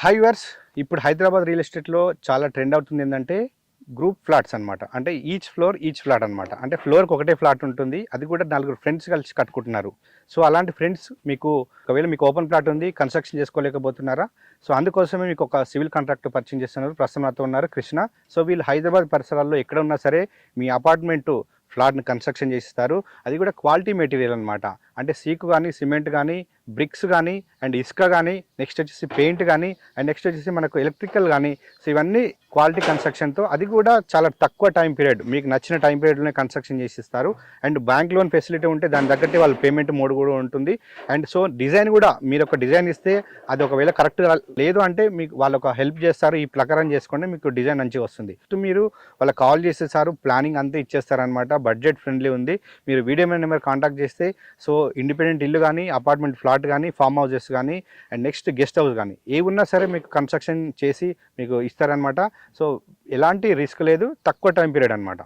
High verse ఇప్పుడు Hyderabad real ఎస్టేట్లో చాలా ట్రెండ్ అవుతుంది ఏంటంటే గ్రూప్ ఫ్లాట్స్ అన్నమాట. అంటే ఈచ్ ఫ్లోర్ ఈచ్ ఫ్లాట్ అనమాట అంటే ఫ్లోర్కి ఒకటే ఫ్లాట్ ఉంటుంది. అది కూడా నలుగురు ఫ్రెండ్స్ కలిసి కట్టుకుంటున్నారు. సో అలాంటి ఫ్రెండ్స్ మీకు ఒకవేళ మీకు ఓపెన్ ఫ్లాట్ ఉంది కన్స్ట్రక్షన్ చేసుకోలేకపోతున్నారా? సో అందుకోసమే మీకు ఒక సివిల్ కాంట్రాక్ట్ పరిచయం చేస్తున్నారు. ప్రస్తుతం నాతో ఉన్నారు కృష్ణ. సో వీళ్ళు హైదరాబాద్ పరిసరాల్లో ఎక్కడ ఉన్నా సరే మీ అపార్ట్మెంట్ ఫ్లాట్ని కన్స్ట్రక్షన్ చేసిస్తారు అది కూడా క్వాలిటీ మెటీరియల్ అనమాట అంటే సీకు కానీ సిమెంట్ కానీ బ్రిక్స్ కానీ అండ్ ఇసుక కానీ నెక్స్ట్ వచ్చేసి పెయింట్ కానీ అండ్ నెక్స్ట్ వచ్చేసి మనకు ఎలక్ట్రికల్ కానీ. సో ఇవన్నీ క్వాలిటీ కన్స్ట్రక్షన్తో అది కూడా చాలా తక్కువ టైం పీరియడ్. మీకు నచ్చిన టైం పీరియడ్లోనే కన్స్ట్రక్షన్ చేసి ఇస్తారు అండ్ బ్యాంక్ లోన్ ఫెసిలిటీ ఉంటే దాని తగ్గట్టే వాళ్ళ పేమెంట్ మోడ్ కూడా ఉంటుంది. అండ్ సో డిజైన్ కూడా మీరు ఒక డిజైన్ ఇస్తే అది ఒకవేళ కరెక్ట్గా లేదు అంటే మీకు వాళ్ళు ఒక హెల్ప్ చేస్తారు. ఈ ప్రకారం చేసుకోండి మీకు డిజైన్ మంచిగా వస్తుంది. సో మీరు వాళ్ళకి కాల్ చేసేసారు ప్లానింగ్ అంతా ఇచ్చేస్తారనమాట బడ్జెట్ ఫ్రెండ్లీ ఉంది. మీరు వీడియో నెంబర్ కాంటాక్ట్ చేస్తే సో ఇండిపెండెంట్ ఇల్లు కానీ అపార్ట్మెంట్ ఫ్లాట్ కానీ ఫామ్ హౌసెస్ కానీ అండ్ నెక్స్ట్ గెస్ట్ హౌస్ కానీ. ఏ ఉన్నా సరే మీకు కన్స్ట్రక్షన్ చేసి మీకు ఇస్తారనమాట సో ఎలాంటి రిస్క్ లేదు. తక్కువ టైం పీరియడ్ అనమాట